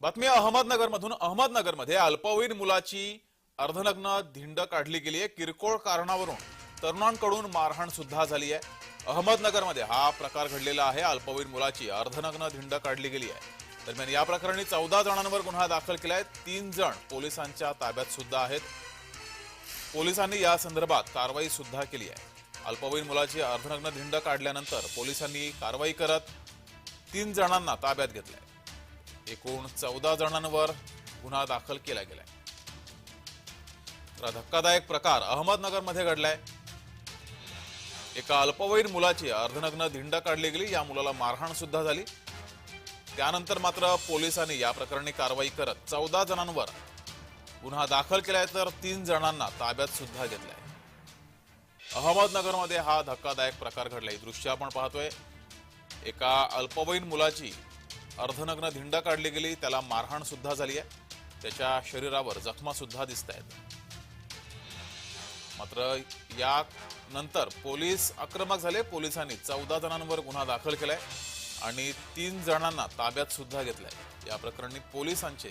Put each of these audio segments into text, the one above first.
बातमी अहमदनगरमधून. अहमदनगरमध्ये अल्पवयीन मुलाची अर्धनग्न धिंड काढली गेली आहे. किरकोळ कारणावरून तरुणांकडून मारहाण सुद्धा झाली आहे. अहमदनगरमध्ये हा प्रकार घडलेला आहे. अल्पवयीन मुलाची अर्धनग्न धिंड काढली गेली आहे. दरम्यान या प्रकरणी चौदा जणांवर गुन्हा दाखल केला आहे तीन जण पोलिसांच्या ताब्यात सुद्धा आहेत. पोलिसांनी या संदर्भात कारवाई सुद्धा केली आहे. अल्पवयीन मुलाची अर्धनग्न धिंड काढल्यानंतर पोलिसांनी कारवाई करत तीन जणांना ताब्यात घेतलंय. एकूण चौदा जणांवर गुन्हा दाखल केला गेलाय. तर धक्कादायक प्रकार अहमदनगरमध्ये घडलाय. एका अल्पवयीन मुलाची अर्धनग्न धिंड काढली गेली या मुलाला मारहाण सुद्धा झाली. त्यानंतर मात्र पोलिसांनी या प्रकरणी कारवाई करत चौदा जणांवर गुन्हा दाखल केलाय तर तीन जणांना ताब्यात सुद्धा घेतलाय. अहमदनगरमध्ये हा धक्कादायक प्रकार घडलाय. दृश्य आपण पाहतोय. एका अल्पवयीन मुलाची अर्धनग्न धिंड काढली गेली त्याला मारहाण सुद्धा झाली आहे. त्याच्या शरीरावर जखमा सुद्धा दिसत आहेत. मात्र या नंतर पोलीस आक्रमक झाले. पोलिसांनी चौदा जणांवर गुन्हा दाखल केलाय आणि तीन जणांना ताब्यात सुद्धा घेतलाय. या प्रकरणी पोलिसांचे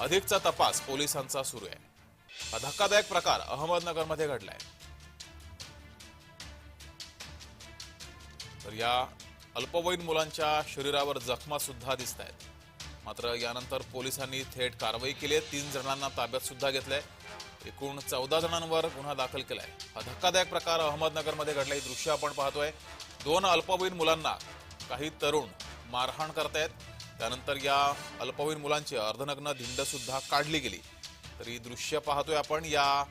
अधिकचा तपास पोलिसांचा सुरू आहे. हा धक्कादायक प्रकार अहमदनगरमध्ये घडलाय. तर या अल्पवयीन मुलांच्या शरीरावर जखमा सुद्धा दिसत आहेत मात्र यानंतर पोलिसांनी थेट कारवाई केली आहे. तीन जणांना ताब्यात सुद्धा घेतलंय. एकूण चौदा जणांवर गुन्हा दाखल केलाय. हा धक्कादायक प्रकार अहमदनगरमध्ये घडला ही दृश्य आपण पाहतोय. दोन अल्पवयीन मुलांना काही तरुण मारहाण करतायत. त्यानंतर या अल्पवयीन मुलांची अर्धनग्न धिंड सुद्धा काढली गेली. तरी दृश्य पाहतोय आपण. या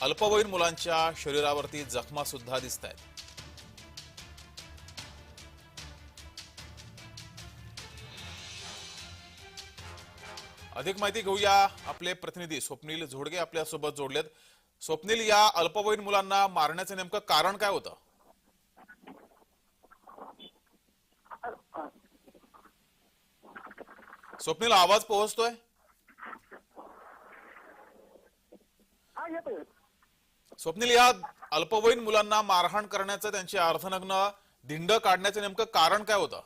अल्पवयीन मुलांच्या शरीरावरती जखमा सुद्धा दिसत आहेत अधिक माहिती घेऊया आपले प्रतिनिधी स्वप्नील झोडगे आपल्यासोबत जोडलेत. स्वप्नील या अल्पवयीन मुलांना मारण्याचं नेमकं कारण काय होतं? स्वप्नील आवाज पोहोचतोय? स्वप्नील या अल्पवयीन मुलांना मारहाण करण्याचं त्यांची अर्धनग्न धिंड काढण्याचं नेमकं कारण काय होतं?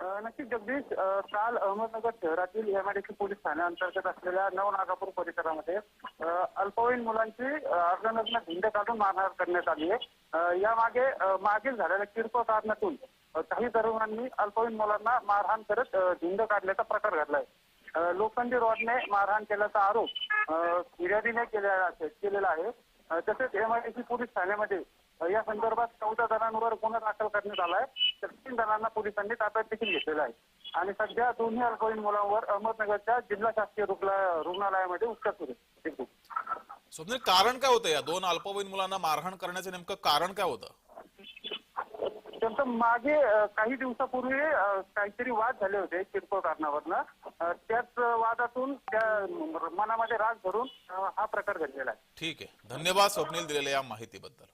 नक्कीच जगदीश काल अहमदनगर शहरातील एमआयडीसी पोलीस ठाण्याअंतर्गत असलेल्या नवनागापूर परिसरामध्ये अल्पवयीन मुलांची अर्धनग्न भिंड काढून मारहाण करण्यात आली आहे. यामागे मागील झालेल्या किरकोळ कारणातून काही तरुणांनी अल्पवयीन मुलांना मारहाण करत अं, भिंड काढल्याचा प्रकार घडलाय. लोखंडी रॉडने मारहाण केल्याचा आरोप फिर्यादीने केलेला केलेला आहे. तसेच एमआयडीसी पोलीस ठाण्यामध्ये या संदर्भात चौदा जणांवर गुन्हा दाखल करण्यात आला आहे तीन जणांना पोलिसांनी ताब्यात देखील घेतलेला आहे. आणि सध्या दोन्ही अल्पवयीन मुलांवर अहमदनगरच्या जिल्हा शासकीय रुग्णा- रुग्णालयामध्ये उपचार सुरू आहेत. स्वप्नील कारण काय होतं या दोन अल्पवयीन मुलांना मारहाण करण्याचं नेमकं कारण काय होतं? त्यांचं मागे काही दिवसापूर्वी काहीतरी वाद झाले होते किरकोळ कारणावरनं. त्याच वादातून त्या मनामध्ये राग धरून हा प्रकार घडलेला आहे. ठीक आहे. धन्यवाद स्वप्नील दिलेल्या या माहितीबद्दल.